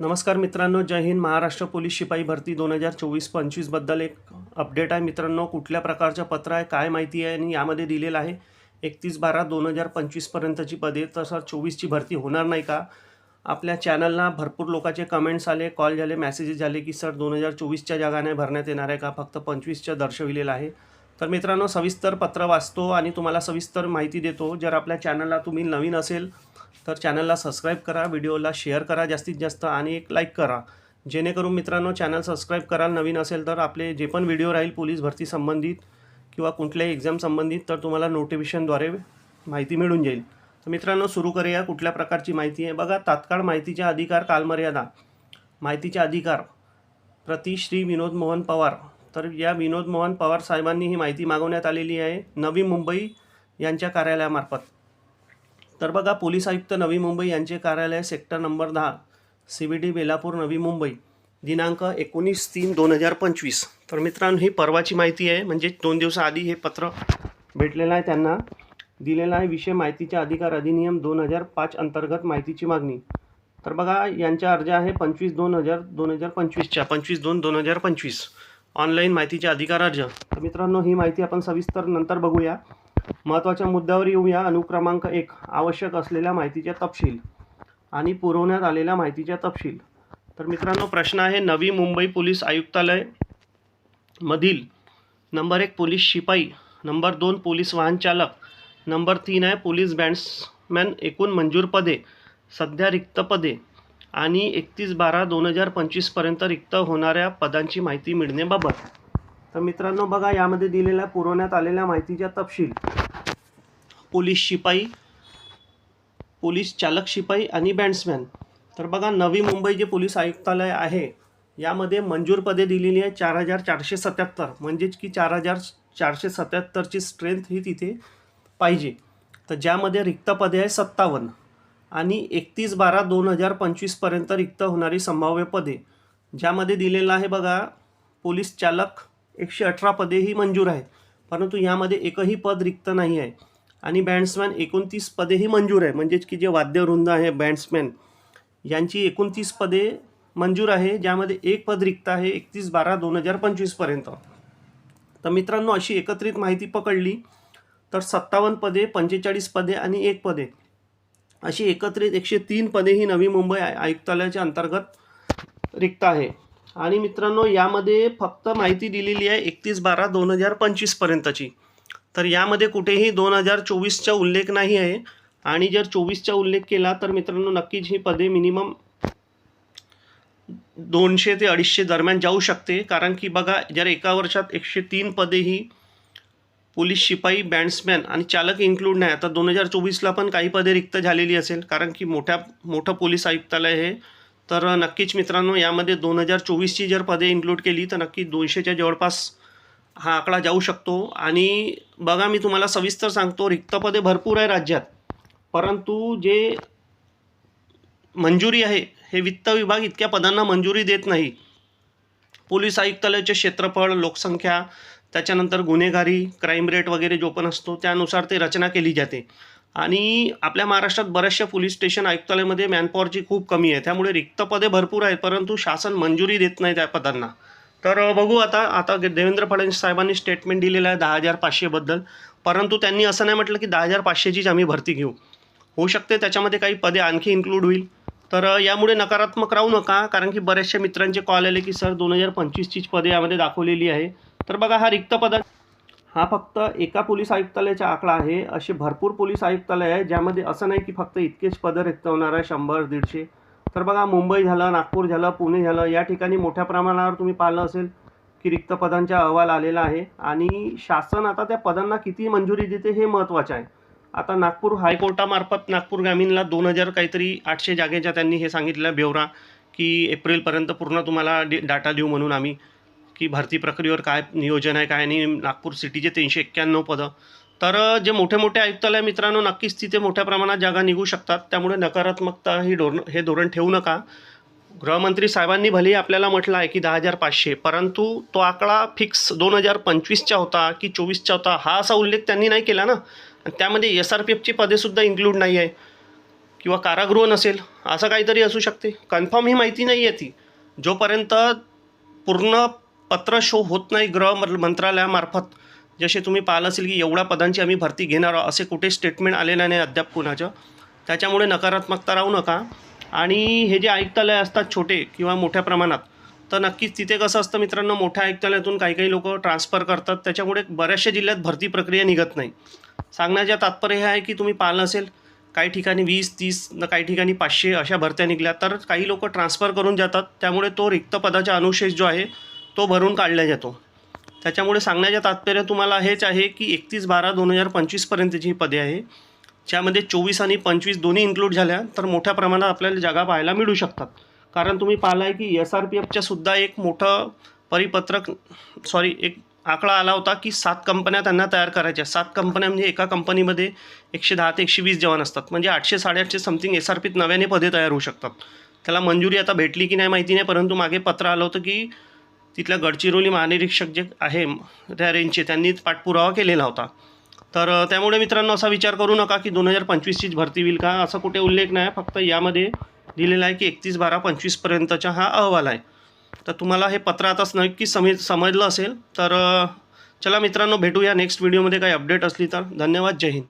नमस्कार मित्रांनो जय हिंद. महाराष्ट्र पोलीस शिपाई भरती दोन हजार चोवीस पंचवीसबद्दल एक अपडेट आहे. मित्रांनो कुठल्या प्रकारचं पत्र आहे काय माहिती आहे आणि यामध्ये दिलेलं आहे. एकतीस बारा दोन हजार पंचवीसपर्यंतची पदे. तसं चोवीसची भरती होणार नाही का? आपल्या चॅनलला भरपूर लोकांचे कमेंट्स आले कॉल झाले मेसेजेस झाले की सर दोन हजार चोवीसच्या जागा नाही भरण्यात येणार आहे का? फक्त पंचवीसच्या दर्शविलेलं आहे. तर मित्रांनो सविस्तर पत्र वाचतो आणि तुम्हाला सविस्तर माहिती देतो. जर आपल्या चॅनलला तुम्ही नवीन असेल तर चॅनलला सबस्क्राईब करा व्हिडिओला शेअर करा जास्तीत जास्त आणि एक लाईक करा. जेणेकरून मित्रांनो चॅनल सबस्क्राईब कराल नवीन असेल तर आपले जे पण व्हिडिओ राहील पोलीस भरती संबंधित किंवा कुठल्याही एक्झाम संबंधित तर तुम्हाला नोटिफिकेशनद्वारे माहिती मिळून जाईल. तर मित्रांनो सुरू करूया. कुठल्या प्रकारची माहिती आहे? बघा तात्काळ माहितीचे अधिकार कालमर्यादा. माहितीचे अधिकार. प्रति श्री विनोद मोहन पवार. तर या विनोद मोहन पवार साहेबांनी ही माहिती मागवण्यात आलेली आहे. नवी मुंबई यांच्या कार्यालयामार्फत. तर बघा पोलीस आयुक्त नवी मुंबई यांचे कार्यालय सेक्टर नंबर दहा C B D Belapur Navi Mumbai दिनांक एकोणीस तीन दोन हजार पंचवीस. तर मित्रांनो ही परवाची माहिती आहे. म्हणजे दोन दिवसाआधी हे पत्र भेटलेलं आहे त्यांना. दिलेला आहे विषय माहितीचे अधिकार अधिनियम दोन हजार पाच अंतर्गत माहितीची मागणी. तर बघा यांचा अर्ज आहे पंचवीस दोन हजार दोन हजार पंचवीसच्या. पंचवीस दोन दोन हजार पंचवीस. ऑनलाईन माहितीचे अधिकार अर्ज. तर मित्रांनो ही माहिती आपण सविस्तर नंतर बघूया. महत्त्वाच्या मुद्द्यावर येऊया. अनुक्रमांक एक आवश्यक असलेल्या माहितीचे तपशील आणि पुरवण्यात आलेल्या माहितीचे तपशील. तर मित्रांनो प्रश्न आहे नवी मुंबई पोलीस आयुक्तालय मधील नंबर एक पोलीस शिपाई नंबर दोन पोलीस वाहन चालक नंबर तीन आहे पोलीस बँड्समॅन एकूण मंजूर पदे सध्या रिक्त पदे. आणि एकतीस बारा दोन हजार पंचवीसपर्यंत रिक्त होणाऱ्या पदांची माहिती मिळण्याबाबत. तर मित्रांनो बघा यामध्ये दिलेल्या पुरवण्यात आलेल्या माहितीच्या तपशील. पोलीस शिपाई पोलीस चालक शिपाई आणि बँड्समॅन तर बघा नवी मुंबई जे पोलीस आयुक्तालय आहे यामध्ये मंजूर पदे दिलेली आहे चार हजार चारशे सत्याहत्तर. म्हणजेच की चार हजार चारशे सत्याहत्तरची स्ट्रेंथ ही तिथे पाहिजे. तर ज्यामध्ये रिक्त पदे आहे सत्तावन्न. आणि एकतीस बारा दोन हजार पंचवीसपर्यंत रिक्त होणारी संभाव्य पदे ज्यामध्ये दिलेलं आहे बघा पोलीस चालक एकशे अठरा पदे ही मंजूर आहेत. परंतु यामध्ये एकही पद रिक्त नाही आहे. आणि बँड्समॅन एकोणतीस पदे ही मंजूर आहे. म्हणजेच की जे वाद्यवृंद आहे बँड्समॅन यांची एकोणतीस पदे मंजूर आहे ज्यामध्ये एक पद रिक्त आहे एकतीस बारा दोन हजार पंचवीसपर्यंत तर मित्रांनो अशी एकत्रित माहिती पकडली. तर सत्तावन्न पदे पंचेचाळीस पदे आणि एक पदे. अशी एकत्रित एकशे तीन पदे ही नवी मुंबई आयुक्तालयाच्या अंतर्गत रिक्त आहे. आणि मित्रांनो यामध्ये फक्त माहिती दिलेली आहे एकतीस बारा दोन हजार पंचवीसपर्यंतची तर यामध्ये कुठेही दोन हजार चोवीसचा उल्लेख नाही आहे. आणि जर चोवीसचा उल्लेख केला तर मित्रांनो नक्कीच ही पदे मिनिमम दोनशे ते अडीचशे दरम्यान जाऊ शकते. कारण की बघा जर एका वर्षात एकशे तीन पदे ही पोलीस शिपाई बँड्समॅन आणि चालक इन्क्लूड नाही. आता दोन हजार चोवीसला पण काही पदे रिक्त झालेली असेल. कारण की मोठ्या मोठं पोलीस आयुक्तालय हे तर नक्कीच मित्रांनो यामध्ये दोन हजार चोवीसची जर पदे इन्क्लूड केली तर नक्की दोनशेच्या जवळपास हा आकडा जाऊ शकतो. आणि बघा मी तुम्हाला सविस्तर सांगतो रिक्त पदे भरपूर आहे राज्यात. परंतु जे मंजुरी आहे हे वित्त विभाग इतक्या पदांना मंजुरी देत नाही. पोलीस आयुक्तालयाचे क्षेत्रफळ लोकसंख्या त्याच्यानंतर गुन्हेगारी क्राईम रेट वगैरे जो पण असतो त्यानुसार ते रचना केली जाते. आणि आपल्या महाराष्ट्रात बऱ्याचशा पोलीस स्टेशन आयुक्तालयामध्ये मॅनपॉवरची खूप कमी आहे. त्यामुळे रिक्त पदे भरपूर आहेत परंतु शासन मंजुरी देत नाही त्या पदांना. तर बघू आता आता देवेंद्र फडणवीस साहेबांनी स्टेटमेंट दिलेलं आहे दहा हजार पाचशेबद्दल परंतु त्यांनी असं नाही म्हटलं की दहा हजार पाचशेचीच आम्ही भरती घेऊ. होऊ शकते त्याच्यामध्ये काही पदे आणखी इन्क्लूड होईल. तर यामुळे नकारात्मक राहू नका कारण की बऱ्याचशा मित्रांचे कॉल आले की सर दोन हजार पंचवीसचीच पदे यामध्ये दाखवलेली आहे. तर बघा हा रिक्त पद हा फक्त एका पोलीस आयुक्तालयाचा आकडा आहे. असे भरपूर पोलीस आयुक्तालय आहे ज्यामध्ये असं नाही की फक्त इतकेच पदं रिक्त होणार आहे शंभर दीडशे. तर बघा मुंबई झालं नागपूर झालं पुणे झालं या ठिकाणी मोठ्या प्रमाणावर तुम्ही पाहिलं असेल की रिक्त पदांचा अहवाल आलेला आहे. आणि शासन आता त्या पदांना किती मंजुरी देते हे महत्त्वाचं आहे. आता नागपूर हायकोर्टामार्फत नागपूर ग्रामीणला दोन हजार काहीतरी आठशे जागेच्या त्यांनी हे सांगितलं ब्यवरा की एप्रिलपर्यंत पूर्ण तुम्हाला डे डाटा देऊ म्हणून आम्ही. की भरती प्रक्रियेवर काय नियोजन आहे काय आणि नागपूर सिटीचे तीनशे एक्क्याण्णव पदं. तर जे मोठे मोठे आयुक्तालय मित्रांनो नक्कीच तिथे मोठ्या प्रमाणात जागा निघू शकतात. त्यामुळे नकारात्मकता ही धोरण हे धोरण ठेवू नका. गृहमंत्री साहेबांनी भलेही आपल्याला म्हटलं आहे की दहा हजार पाचशे परंतु तो आकडा फिक्स दोन हजार पंचवीसचा होता की चोवीसचा होता हा असा उल्लेख त्यांनी नाही केला ना. त्यामध्ये एस आर पी एफची पदेसुद्धा इन्क्लूड नाही आहे. किंवा कारागृह नसेल असं काहीतरी असू शकते. कन्फर्म ही माहिती नाही आहे ती. जोपर्यंत पूर्ण पत्र शो होत नाही गृह मंत्रालयामार्फत. जसे तुम्ही पाहिलं असेल की एवढ्या पदांची आम्ही भरती घेणार आहोत असे कुठे स्टेटमेंट आलेलं नाही अद्याप कुणाचं. त्याच्यामुळे नकारात्मकता राहू नका. आणि हे जे आयुक्तालय असतात छोटे किंवा मोठ्या प्रमाणात तर नक्कीच तिथे कसं असतं मित्रांनो मोठ्या आयुक्तालयातून काही काही लोक ट्रान्सफर करतात. त्याच्यामुळे बऱ्याचशा जिल्ह्यात भरती प्रक्रिया निघत नाही. सांगण्याचे तात्पर्य हे आहे की तुम्ही पाहिलं असेल काही ठिकाणी वीस तीस न काही ठिकाणी पाचशे अशा भरत्या निघल्या. तर काही लोक ट्रान्सफर करून जातात. त्यामुळे तो रिक्त पदाचा अनुशेष जो आहे तो भरून काढला जातो. त्याच्यामुळे सांगण्याचे तात्पर्य तुम्हाला हेच आहे की एकतीस बारा दोन हजार पंचवीसपर्यंतची ही पदे आहे. ज्यामध्ये चोवीस आणि पंचवीस दोन्ही इन्क्लूड झाल्या तर मोठ्या प्रमाणात आपल्याला जागा पाहायला मिळू शकतात. कारण तुम्ही पाहिलं आहे की एस आर पी एफच्यासुद्धा एक मोठं परिपत्रक सॉरी एक आकडा आला होता की सात कंपन्या त्यांना तयार करायच्या. सात कंपन्या म्हणजे एका कंपनीमध्ये एकशे दहा ते एकशे वीस जवान असतात. म्हणजे आठशे साडेआठशे समथिंग एस आर पीत नव्याने पदे तयार होऊ शकतात. त्याला मंजुरी आता भेटली की नाही माहिती नाही परंतु मागे पत्र आलं होतं की तिथल्या गडचिरोली महानिरीक्षक जे आहे त्या रेंजचे त्यांनी पाठपुरावा केलेला होता. तर त्यामुळे मित्रांनो असा विचार करू नका की दोन हजार पंचवीसचीच भरती होईल का? असा कुठे उल्लेख नाही. फक्त यामध्ये दिलेला आहे की एकतीस बारा पंचवीसपर्यंतचा हा अहवाल आहे. तर तुम्हाला हे पत्र आताच नक्की समज समजलं असेल. तर चला मित्रांनो भेटूया नेक्स्ट व्हिडिओमध्ये. काही अपडेट असली तर. धन्यवाद. जय हिंद.